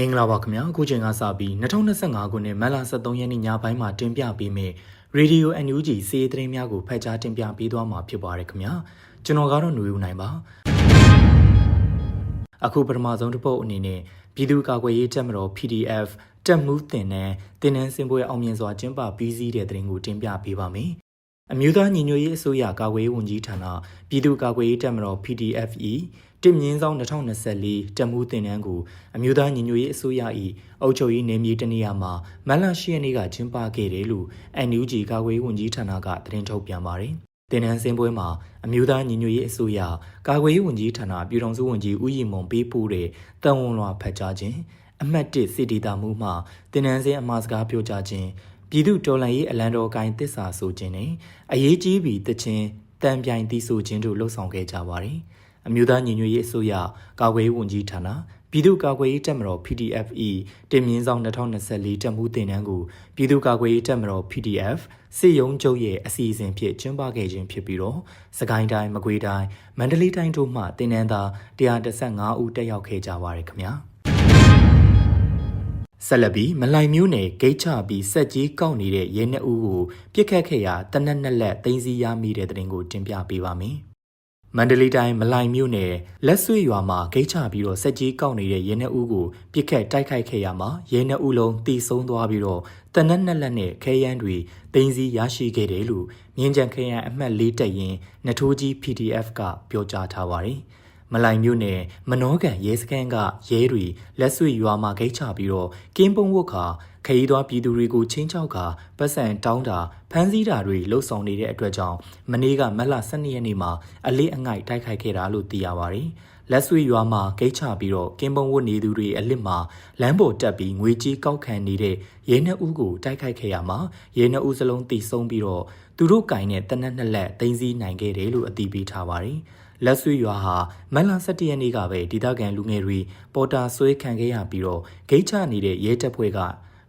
မင်္ဂလာပါခင်ဗျာအခုချိန်ကစပြီး2025ခုနှစ်မတ်လ23ရက်နေ့ညပိုင်းမှာတင်ပြပေးမယ့် Radio NUG စီးရီးသတင်းများကိုဖတ်ကြားတင်ပြပေးသွားမှာဖြစ်ပါတယ်ခင်ဗျာကျွန်တော်ကတော့ຫນွေဦးနိုင်ပါအခုပထမဆုံးတစ်ပုတ်အနေနဲ့ပြည်သူ့ကာကွယ်ရေးတပ်မတော် PDF တက်မှုတင်တဲ့တင်နန်းစင်ပွဲအောင်မြင်စွာကျင်းပပြီးစီးတဲ့သတင်းကိုတင်ပြပေးပါမယ် အမျိုးသားညီညွတ်ရေးအစိုးရကာကွယ်ရေးဝန်ကြီးဌာနပြည်သူ့ကာကွယ်ရေးတပ်မတော် PDFE တင်မြင့်ဆောင်2024တက်မှုတင်နန်းကိုအမျိုးသားညီညွတ်ရေးအစိုးရ၏အုပ်ချုပ်ရေးနယ်မြေတနေရာမှာမတ်လ10ရက်နေ့ကကျင်းပခဲ့တယ်လို့ NUG ကာကွယ်ရေးဝန်ကြီးဌာနကသတင်းထုတ်ပြန်ပါတယ်။တင်နန်းစင်ပွဲမှာအမျိုးသားညီညွတ်ရေးအစိုးရကာကွယ်ရေးဝန်ကြီးဌာနပြည်ထောင်စုဝန်ကြီးဦးရီမွန်ပေးပို့တဲ့တန်ဝန်လွှာဖတ်ကြားခြင်းအမှတ်1စစ်တီတာမှုမှတင်နန်းစင်အမှားစကားပြောကြားခြင်း ပြည်သူတော်လှန်ရေးအလံတော်ကိုင်းတစ္ဆာဆိုခြင်းနဲ့အရေးကြီးပြီးတခြင်းတံပြိုင်တီးဆိုခြင်းတို့လှုပ်ဆောင်ခဲ့ကြပါတယ်။အမျိုးသားညီညွတ်ရေးအစိုးရကာကွယ်ရေးဝန်ကြီးဌာနပြည်သူ့ကာကွယ်ရေးတပ်မတော် PDFE တင်မြင့်ဆောင်2024တပ်မှုတင်နန်းကိုပြည်သူ့ကာကွယ်ရေးတပ်မတော် PDF စစ်ရုံးချုပ်ရဲ့အစီအစဉ်ဖြင့်ကျင်းပခဲ့ခြင်းဖြစ်ပြီးတော့စကိုင်းတိုင်းမကွေးတိုင်းမန္တလေးတိုင်းတို့မှတင်နန်းသား135ဦးတက်ရောက်ခဲ့ကြပါရခင်ဗျာ ဆက်လက်ပြီးမလိုင်မျိုးနယ်ဂိတ်ချပြီးစက်ကြီးကောက်နေတဲ့ရဲနှစ်ဦးကိုပြစ်ခတ်ခဲ့ရာတနက်နှစ်လက်သိမ်းဆည်းရမိတဲ့တဲ့တင်ကိုတင်ပြပေးပါမယ်မန္တလေးတိုင်းမလိုင်မြို့နယ်လက်ဆွေရွာမှာဂိတ်ချပြီးတော့စက်ကြီးကောက်နေတဲ့ရဲနှက်ဦးကိုပြစ်ခတ်တိုက်ခိုက်ခဲ့ရမှာရဲနှက်ဦးလုံးတီဆုံးသွားပြီးတော့တနက်နှစ်လက်နဲ့ခဲယမ်းတွေတင်းစီရရှိခဲ့တယ်လို့မြင်းကြံခရံအမှတ်၄တက်ရင်နထိုးကြီး PDF ကပြောကြားထားပါတယ် မလိုင်မြို့နယ်မနောကန်ရဲစခန်းကရဲတွေလက်ဆွေရွာမှာဂိတ်ချပြီးတော့ကင်းပုံဝတ်ခါခရီးသွားပြည်သူတွေကိုချင်းချောက်ကပတ်စံတောင်းတာဖမ်းဆီးတာတွေလှုပ်ဆောင်နေတဲ့အတွက်ကြောင့်မနေ့ကမက်လ12ရက်နေ့မှာအလေးအငိုက်တိုက်ခိုက်ခဲ့တာလို့သိရပါတယ်။လက်ဆွေရွာမှာဂိတ်ချပြီးတော့ကင်းပုံဝတ်နေသူတွေအလစ်မှာလမ်းပေါ်တက်ပြီးငွေကြီးကောက်ခံနေတဲ့ရဲနှစ်ဦးကိုတိုက်ခိုက်ခဲ့ရမှာရဲနှစ်ဦးစလုံးတိဆုံးပြီးတော့သူတို့ကင်တဲ့တနက်နှစ်လက်သိမ်းဆည်းနိုင်ခဲ့တယ်လို့အတည်ပြုထားပါတယ်။ လက်ဆွေရွာဟာမန်လာ17ရက်နေ့ကပဲဒေသခံလူငယ်တွေပေါ်တာဆွဲခံခဲ့ရပြီးတော့ဂိတ်ချနေတဲ့ရဲတပ်ဖွဲ့က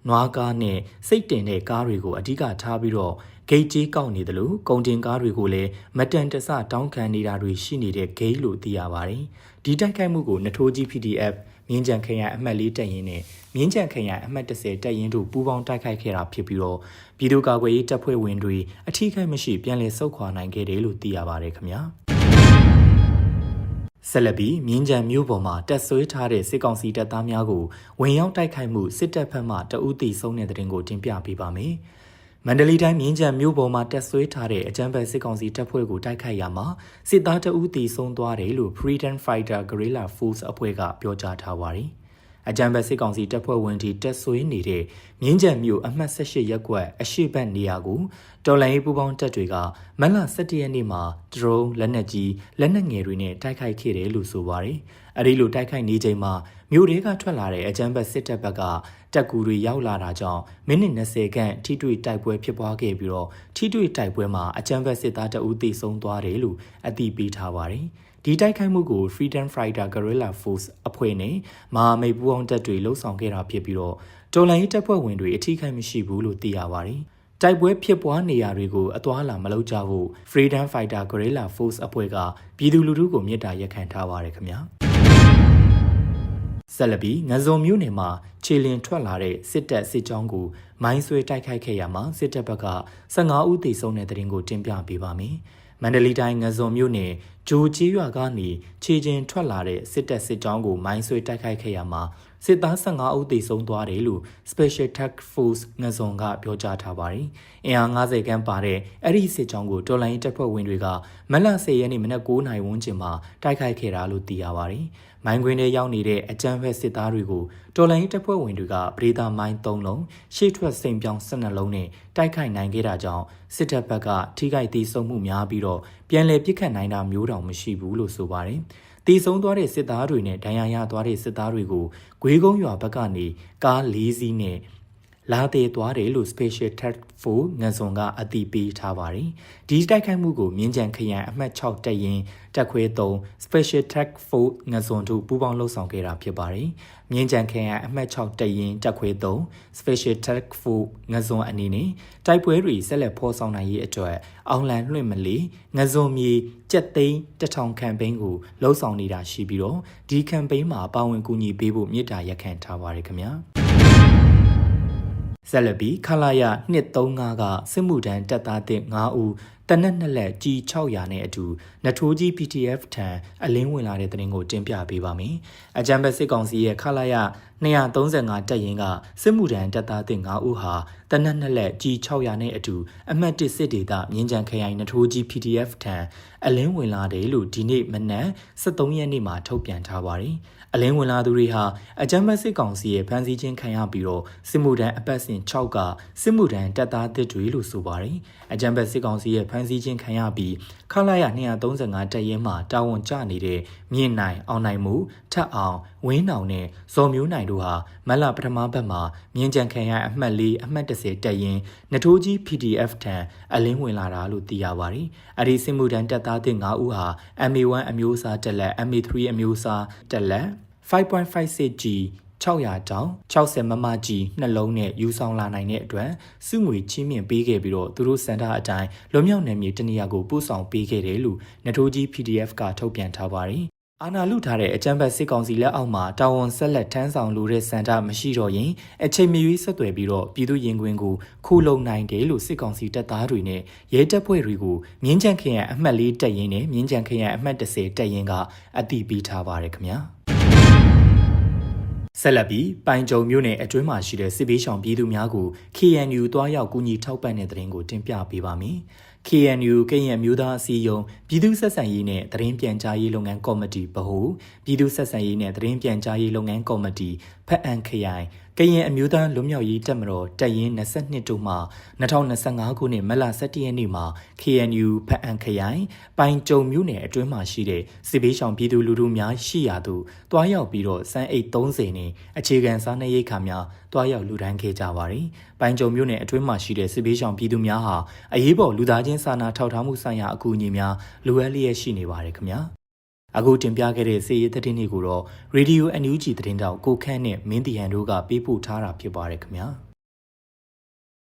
နွားကားနဲ့စိတ်တင်တဲ့ကားတွေကိုအဓိကထားပြီးတော့ဂိတ်ကြီးကောက်နေတယ်လို့ကုန်တင်ကားတွေကိုလည်းမတန်တဆတောင်းခံနေတာတွေရှိနေတဲ့ဂိတ်လို့သိရပါတယ်။ဒီတိုက်ခိုက်မှုကိုနထိုးကြီး PDF မြင်းကြံခရိုင်အမှတ်၄တက်ရင်နဲ့မြင်းကြံခရိုင်အမှတ်30တက်ရင်တို့ပူးပေါင်းတိုက်ခိုက်ခဲ့တာဖြစ်ပြီးတော့ပြည်သူ့ကာကွယ်ရေးတပ်ဖွဲ့ဝင်တွေအထူးခိုက်မရှိပြန်လည်ဆုတ်ခွာနိုင်ခဲ့တယ်လို့သိရပါတယ်ခင်ဗျာ။ ဆက်လက်ပြီးမြင်းကြံမြို့ပေါ်မှာတက်ဆွဲထားတဲ့စစ်ကောင်စီတပ်သားများကိုဝင်ရောက်တိုက်ခိုက်မှုစစ်တပ်ဖက်မှတအုပ်တီဆုံးတဲ့တဲ့တင်ကိုတင်ပြပေးပါမယ်။မန္တလေးတိုင်းမြင်းကြံမြို့ပေါ်မှာတက်ဆွဲထားတဲ့အကြမ်းဖက်စစ်ကောင်စီတပ်ဖွဲ့ကိုတိုက်ခိုက်ရမှာစစ်သားတအုပ်တီဆုံးသွားတယ်လို့ Freedom Fighter Guerrilla Force အဖွဲ့ကပြောကြားထားပါတယ်။ အကြံဘက်စစ်ကောင်စီတပ်ဖွဲ့ဝင်တွေတက်ဆွေးနေတဲ့မြင်းကြံမြို့အမှတ်18ရပ်ကွက်အရှိတ်ဘက်နေရာကိုတော်လိုင်းပူပေါင်းတပ်တွေကမတ်လ17ရက်နေ့မှာဒရုန်းလက်နက်ကြီးလက်နက်ငယ်တွေနဲ့တိုက်ခိုက်ခဲ့တယ်လို့ဆိုပါတယ်။အဲဒီလိုတိုက်ခိုက်နေချိန်မှာမြို့တွေကထွက်လာတဲ့အကြမ်းဖက်စစ်တပ်ဘက်ကတက်ကူတွေရောက်လာတာကြောင့်မိနစ်20ခန့်ထိတွေ့တိုက်ပွဲဖြစ်ပွားခဲ့ပြီးတော့ထိတွေ့တိုက်ပွဲမှာအကြမ်းဖက်စစ်သားတအုပ်သေဆုံးသွားတယ်လို့အသိပေးထားပါတယ်။ ဒီတိုက်ခိုက်မှုကို Freedom Fighter Guerrilla Force အဖွဲ့နဲ့မဟာမိတ်ပူးပေါင်းတပ်တွေလှုပ်ဆောင်ခဲ့တာဖြစ်ပြီးတော့တော်လိုင်းရေးတပ်ဖွဲ့ဝင်တွေအထီးခိုက်မရှိဘူးလို့သိရပါတယ်။တိုက်ပွဲဖြစ်ပွားနေရာတွေကိုအသွာလာမလုပ်ကြဖို့ Freedom Fighter Guerrilla Force အဖွဲ့ကပြည်သူလူထုကိုမြစ်တာရက်ခံထားပါတယ်ခင်ဗျာ။ဆက်လက်ပြီးငဇုံမြို့နယ်မှာခြေလင်ထွက်လာတဲ့စစ်တပ်စစ်ကြောင်းကိုမိုင်းဆွဲတိုက်ခိုက်ခဲ့ရမှာစစ်တပ်ဘက်က15ဦးသေဆုံးတဲ့တဲ့ရင်ကိုတင်ပြပေးပါမယ်။ မန္တလေးတိုင်းငဇုံမြို့နယ်ဂျိုကြီးရွာကနေခြေကျင်ထွက်လာတဲ့စစ်တပ်စစ်ကြောင်းကိုမိုင်းဆွဲတိုက်ခိုက်ခဲ့ရမှာ စစ်သား15ဦးသေဆုံးသွားတယ်လို့ Special Task Force ငဇုံကပြောကြားထားပါတယ်။အင်အား90ခန်းပါတဲ့အဲ့ဒီစစ်ကြောင်းကိုတော်လိုင်းတပ်ဖွဲ့ဝင်တွေကမလ10ရက်နေ့မနက်9:00နာရီဝန်းကျင်မှာတိုက်ခိုက်ခဲ့တာလို့သိရပါတယ်။မိုင်းခွင်းထဲရောက်နေတဲ့အကြမ်းဖက်စစ်သားတွေကိုတော်လိုင်းတပ်ဖွဲ့ဝင်တွေကပရိသာမိုင်း3လုံးရှေ့ထွက်စိန်ပြောင်း12လုံးနဲ့တိုက်ခိုက်နိုင်ခဲ့တာကြောင့်စစ်တပ်ဘက်ကထိခိုက်သေးဆုံးမှုများပြီးတော့ပြန်လည်ပစ်ခတ်နိုင်တာမျိုးတောင်မရှိဘူးလို့ဆိုပါတယ်။ တည်ဆုံးသွားတဲ့စစ်သားတွေနဲ့ဒဏ်ရာရသွားတဲ့စစ်သားတွေကိုဂွေးကုန်းရွာဘက်ကနေကား၄စီးနဲ့ လာသေးသွားတယ်လို့ Special Task Force ငန်စွန်ကအတည်ပြုထားပါတယ်ဒီတိုက်ခိုက်မှုကိုမြင်းကြံခရိုင်အမှတ်6တပ်ရင်းတပ်ခွဲ3 Special Task Force ငန်စွန်တို့ပူးပေါင်းလှုပ်ဆောင်ခဲ့တာဖြစ်ပါတယ်မြင်းကြံခရိုင်အမှတ်6တပ်ရင်းတပ်ခွဲ3 Special Task Force ငန်စွန်အနေနဲ့တိုက်ပွဲတွေဆက်လက်ဖော်ဆောင်နိုင်ရေးအတွက်အောင်လန်လွှင့်မလီငစွန်မြေကြက်သိန်းတထောင်ကမ်ပိန်းကိုလှုပ်ဆောင်နေတာရှိပြီးတော့ဒီကမ်ပိန်းမှာပါဝင်ကူညီပေးဖို့မြစ်တာရက်ခံထားပါတယ်ခင်ဗျာ ဆက်လက်ပြီးခလာရ235ကစစ်မှုထမ်းတပ်သားတစ်9ဦးတနက်နှစ်လက်ကြီး600နဲ့အတူနထိုးကြီး PTF ထံအလင်းဝင်လာတဲ့တဲ့ရင်ကိုတင်ပြပေးပါမယ်။အကြံဘက်စစ်ကောင်စီရဲ့ခလာရ235တပ်ရင်းကစစ်မှုထမ်းတပ်သားတစ်9ဦးဟာတနက်နှစ်လက်ကြီး600နဲ့အတူအမှတ်1စစ်ဒေသမြင်းကြံခရိုင်နထိုးကြီး PDF ထံအလင်းဝင်လာတယ်လို့ဒီနေ့မနက်73ရက်နေ့မှာထုတ်ပြန်ထားပါတယ်။ အလင်းဝင်လာသူတွေဟာအကြမ်းဖက်စစ်ကောင်စီရဲ့ဖမ်းဆီးခြင်းခံရပြီးတော့စစ်မှုထမ်းအပတ်စဉ်6ကစစ်မှုထမ်းတပ်သားတစ်တွေလို့ဆိုပါတယ်။အကြမ်းဖက်စစ်ကောင်စီရဲ့ဖမ်းဆီးခြင်းခံရပြီးခလာရ235တပ်ရင်းမှာတာဝန်ကျနေတဲ့မြင့်နိုင်အောင်နိုင်မှုထက်အောင်ဝင်းနောင်နဲ့ဇော်မျိုးနိုင်တို့ဟာမလပထမဘက်မှာမြင်းကြံခံရအမှတ်၄အမှတ်30တပ်ရင်းနထိုးကြီး PDF ထံအလင်းဝင်လာတာလို့သိရပါတယ်။အဲဒီစစ်မှုထမ်းတပ်သားတစ်9ဦးဟာ MA1 အမျိုးအစားတက်လက် MA3 အမျိုးအစားတက်လက် 5.56G 600တောင်60မမကြီးနှလုံးနဲ့ယူဆောင်လာနိုင်တဲ့အတွက်စုငွေချင်းမြင့်ပေးခဲ့ပြီးတော့သူတို့စန္ဒအတိုင်းလွန်မြောက်နယ်မြေတနေရာကိုပို့ဆောင်ပေးခဲ့တယ်လို့နထိုးကြီး PDF ကထုတ်ပြန်ထားပါတယ်။အာနာလူထားတဲ့အကြံဖတ်စစ်ကောင်စီလက်အောက်မှာတာဝန်ဆက်လက်ထမ်းဆောင်လိုတဲ့စန္ဒမရှိတော့ရင်အချိန်မရွေးဆက်သွယ်ပြီးတော့ပြည်သူရင်ခွင်ကိုခိုးလုံနိုင်တယ်လို့စစ်ကောင်စီတပ်သားတွေနဲ့ရဲတပ်ဖွဲ့တွေကိုမြင်းကြံခရိုင်အမှတ်၄တပ်ရင်းနဲ့မြင်းကြံခရိုင်အမှတ်30တပ်ရင်းကအတည်ပြုထားပါတယ်ခင်ဗျာ။ ဆက်လက်ပြီးပိုင်ကြုံမြို့နယ်အတွင်းမှာရှိတဲ့စစ်ဘေးရှောင်ပြည်သူများကို KNU တွားရောက်ကူညီထောက်ပံ့တဲ့တဲ့ရင်ကိုတင်ပြပေးပါမယ်။ KNU ကရင်မျိုးသားအစည်းအရုံးပြည်သူဆက်ဆံရေးနဲ့သတင်းပြန်ကြားရေးလုပ်ငန်းကော်မတီဗဟိုပြည်သူဆက်ဆံရေးနဲ့သတင်းပြန်ကြားရေးလုပ်ငန်းကော်မတီဖက်အန်ခရိုင် ကရင်အမျိုးသားလွတ်မြောက်ရေးတပ်မတော်တပ်ရင်း22တို့မှ2025ခုနှစ်မလ17ရက်နေ့မှာ KNU ဖက်အန်ခရိုင်ပိုင်ကြုံမြို့နယ်အတွင်းမှာရှိတဲ့စစ်ဘေးရှောင်ပြည်သူလူထုများရှိရာသို့တွားရောက်ပြီးတော့စမ်းအိတ်30နဲ့အခြေခံစားနပ်ရိက္ခာများတွားရောက်လူဒန်းခဲ့ကြပါတယ်။ပိုင်ကြုံမြို့နယ်အတွင်းမှာရှိတဲ့စစ်ဘေးရှောင်ပြည်သူများဟာအရေးပေါ်လူသားချင်းစာနာထောက်ထားမှုဆိုင်ရာအကူအညီများလိုအပ်လျက်ရှိနေပါတယ်ခင်ဗျာ။ အခုတင်ပြခဲ့တဲ့စီးရီးသတင်းတွေကိုတော့ Radio NUG သတင်းတောက်ကိုခန့်နဲ့မင်းတီဟန်တို့ကပေးပို့ထားတာဖြစ်ပါတယ်ခင်ဗျာ။